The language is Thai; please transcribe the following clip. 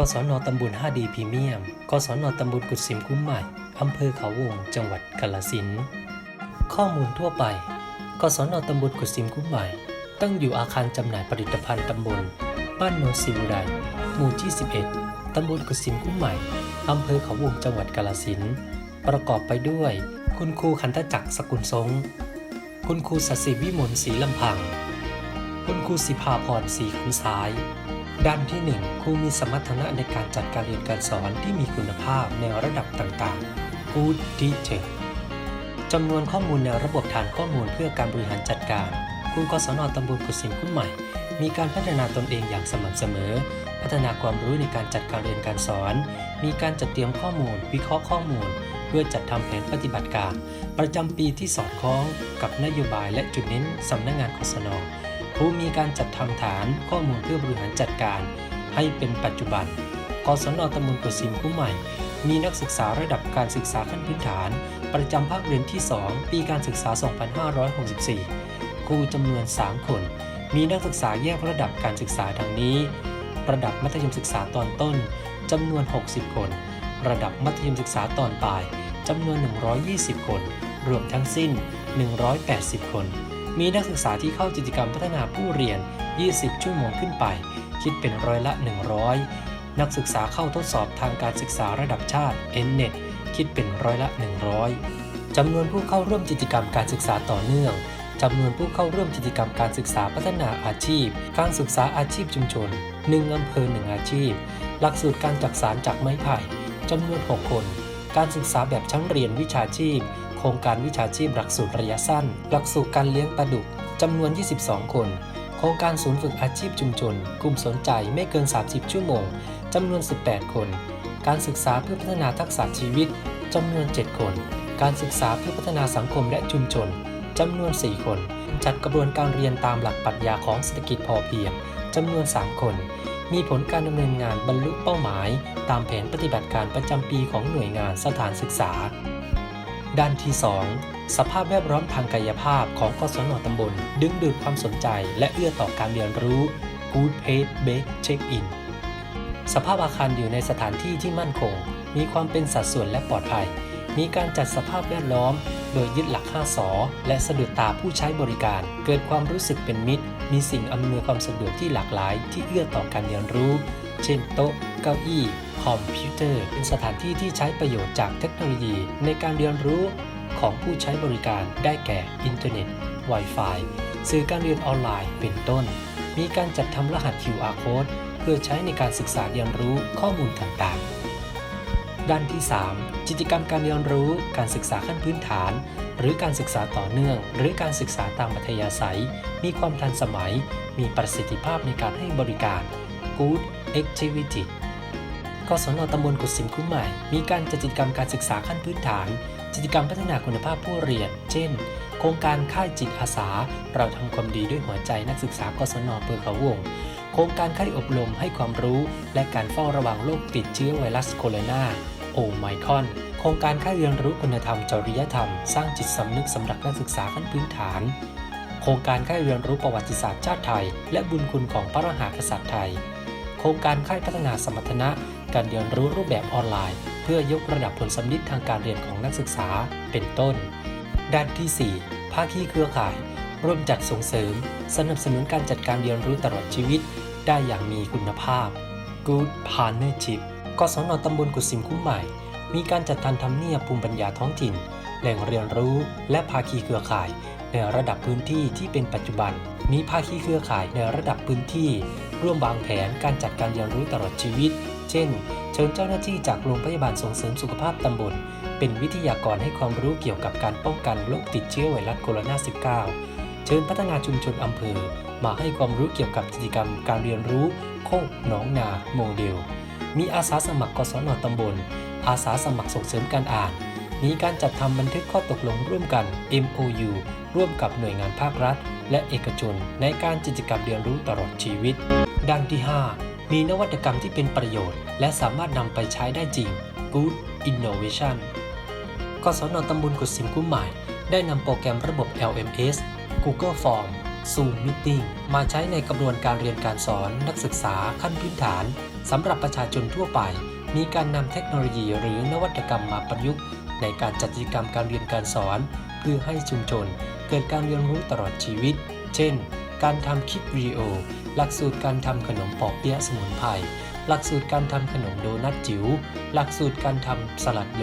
กศนตำบล 5D พรีเมียม กศนตำบลกุดสิมคุ้มใหม่ อำเภอเขาวง จังหวัดกาฬสินธุ์ข้อมูลทั่วไป กศนตำบลกุดสิมคุ้มใหม่ ตั้งอยู่อาคารจำหน่ายผลิตภัณฑ์ตำบล บ้านโนนสิวไดหมู่ที่ 11 ตำบลกุดสิมคุ้มใหม่ อำเภอเขาวง จังหวัดกาฬสินธุ์ประกอบไปด้วย คุณครูคันตจักรสกุลทรงคุณครูสศิวิมลศรีลำพัง คุณครูสิภาพรศรีคันซ้าย ด้านที่ 1 ครูมีสมรรถนะในการจัดการเรียนการสอนที่มีคุณภาพในระดับต่างๆ Good Teacher จำนวนข้อมูลในระบบฐานข้อมูลเพื่อการบริหารจัดการครูกศนตำบลกุสิมคุ้มใหม่ มีการพัฒนาตนเองอย่างสม่ำเสมอ พัฒนาความรู้ในการจัดการเรียนการสอน มีการจัดเตรียมข้อมูล วิเคราะห์ข้อมูล เพื่อจัดทำแผนปฏิบัติการ ประจำปีที่สอดคล้องกับนโยบายและจุดเน้นสำนักงานกศน ครูมีการจัดทำฐานข้อมูลเพื่อบริหารจัดการ ให้เป็นปัจจุบันกศนตำบลกุสิมคุ้ใหม่ มีนักศึกษาระดับการศึกษาขั้นพื้นฐาน ประจำภาคเรียนที่ 2 ปีการศึกษา 2564 ครูจำนวน 3 คน มีนักศึกษาแยกระดับการศึกษาดังนี้ ระดับมัธยมศึกษาตอนต้นจำนวน 60 คน ระดับมัธยมศึกษาตอนปลายจำนวน 120 คน รวมทั้งสิ้น 180 คน มีนักศึกษาที่เข้ากิจกรรมพัฒนาผู้เรียน 20 ชั่วโมงขึ้นไป คิดเป็นร้อยละ 100 นักศึกษาเข้าทดสอบทางการศึกษาระดับชาติ NNET คิดเป็นร้อยละ 100 จำนวนผู้เข้าร่วมกิจกรรมการศึกษาต่อเนื่องจำนวนผู้เข้าร่วมกิจกรรมการศึกษาพัฒนาอาชีพ การศึกษาอาชีพชุมชน 1อำเภอ 1 อาชีพ หลักสูตรการจักสารจากไม้ไผ่จำนวน 6 คน การศึกษาแบบชั้นเรียนวิชาชีพ โครงการวิชาชีพหลักสูตรระยะสั้น หลักสูตรการเลี้ยงปลาดุกจำนวน 22 คน โครงการศูนย์ฝึกอาชีพชุมชน กลุ่มสนใจไม่เกิน 30 ชั่วโมงจำนวน 18 คน การศึกษาเพื่อพัฒนาทักษะชีวิตจำนวน 7 คน การศึกษาเพื่อพัฒนาสังคมและชุมชนจำนวน 4 คน จัดกระบวนการเรียนตามหลักปรัชญาของเศรษฐกิจพอเพียงจำนวน 3 คน มีผลการดำเนินงานบรรลุเป้าหมาย ตามแผนปฏิบัติการประจำปีของหน่วยงานสถานศึกษา ด้านที่ 2 สภาพแวดล้อมทางกายภาพของกศนตำบล ดึงดูดความสนใจและเอื้อต่อการเรียนรู้ Good Pace Bake Check In สภาพอาคารอยู่ในสถานที่ที่มั่นคง มีความเป็นสัดส่วนและปลอดภัย มีการจัดสภาพแวดล้อม โดยยึดหลัก 5 สอ และสะดุดตาผู้ใช้บริการ เกิดความรู้สึกเป็นมิตร มีสิ่งอำนวยความสะดวกที่หลากหลาย ที่เอื้อต่อการเรียนรู้ เช่นโต๊ะ เก้าอี้ คอมพิวเตอร์ เป็นสถานที่ที่ใช้ประโยชน์จากเทคโนโลยี ในการเรียนรู้ของผู้ใช้บริการได้แก่อินเทอร์เน็ต Wi-Fi สื่อการเรียนออนไลน์เป็นต้น มีการจัดทำรหัส QR code เพื่อใช้ในการศึกษาเรียนรู้ข้อมูลต่างๆ ด้านที่ 3 กิจกรรมการเรียนรู้ การศึกษาขั้นพื้นฐาน หรือการศึกษาต่อเนื่อง หรือการศึกษาตามอัธยาศัย มีความทันสมัย มีประสิทธิภาพในการให้บริการ Good Activity กศนตำบลกุสิมคุ้มใหม่ มีการจัดกิจกรรมการศึกษาขั้นพื้นฐาน กิจกรรมพัฒนาคุณภาพผู้เรียน เช่น โครงการค่ายจิตอาสา เราทำความดีด้วยหัวใจนักศึกษากศนเปือเขาวง โครงการค่ายอบรมให้ความรู้ และการเฝ้าระวังโรคติดเชื้อไวรัสโคโรนาโอไมคอน โครงการค่ายเรียนรู้คุณธรรมจริยธรรม สร้างจิตสำนึกสำหรับนักศึกษาขั้นพื้นฐาน โครงการค่ายเรียนรู้ประวัติศาสตร์ชาติไทย และบุญคุณของพระมหากษัตริย์ไทย ครงการค่ายพัฒนาสมรรถนะ การเรียนรู้รูปแบบออนไลน์ เพื่อยกระดับผลสำลิดทางการเรียนของนักศึกษาเป็นต้น ด้านที่ 4 ภาคีเครือข่าย ร่วมจัดส่งเสริม สนับสนุนการจัดการเรียนรู้ตลอดชีวิต ได้อย่างมีคุณภาพ Good Partnership กศนตำบลกุสิมคุ้มใหม่ มีการจัดทำทำเนียบภูมิปัญญาท้องถิ่น แหล่งเรียนรู้และภาคีเครือข่าย ในระดับพื้นที่ที่เป็นปัจจุบัน มีภาคีเครือข่ายในระดับพื้นที่ ร่วมวางแผนการจัดการเรียนรู้ตลอดชีวิต เช่น เชิญเจ้าหน้าที่จากโรงพยาบาลส่งเสริมสุขภาพตำบล เป็นวิทยากรให้ความรู้เกี่ยวกับการป้องกันโรคติดเชื้อไวรัสโคโรนา 19 เชิญพัฒนาชุมชนอำเภอ มาให้ความรู้เกี่ยวกับกิจกรรมการเรียนรู้โคกหนองนาโมเดล มีอาสาสมัครกศนตำบล อาสาสมัครส่งเสริมการอ่าน มีการจัดทำบันทึกข้อตกลงร่วมกัน MOU ร่วมกับหน่วยงานภาครัฐ และเอกชนในการกิจกรรมเรียนรู้ตลอดชีวิต ด้านที่ 5 มีนวัตกรรมที่เป็นประโยชน์ และสามารถนำไปใช้ได้จริง Good Innovation กศนตำบลกุสิมกุ้มใหม่ ได้นำโปรแกรมระบบ LMS Google Form Zoom Meeting มาใช้ในกระบวนการเรียนการสอนนักศึกษาขั้นพื้นฐานสำหรับประชาชนทั่วไป มีการนำเทคโนโลยีหรือนวัตกรรมมาประยุกต์ ในการจัดกิจกรรมการเรียนการสอน เพื่อให้ชุมชน เกิดการเรียนรู้ตลอดชีวิต เช่น การทำคลิปวิดีโอ หลักสูตรการทำขนมปอกเปี๊ยะสมุนไพร หลักสูตรการทำขนมโดนัทจิ๋ว หลักสูตรการทำสลัดโล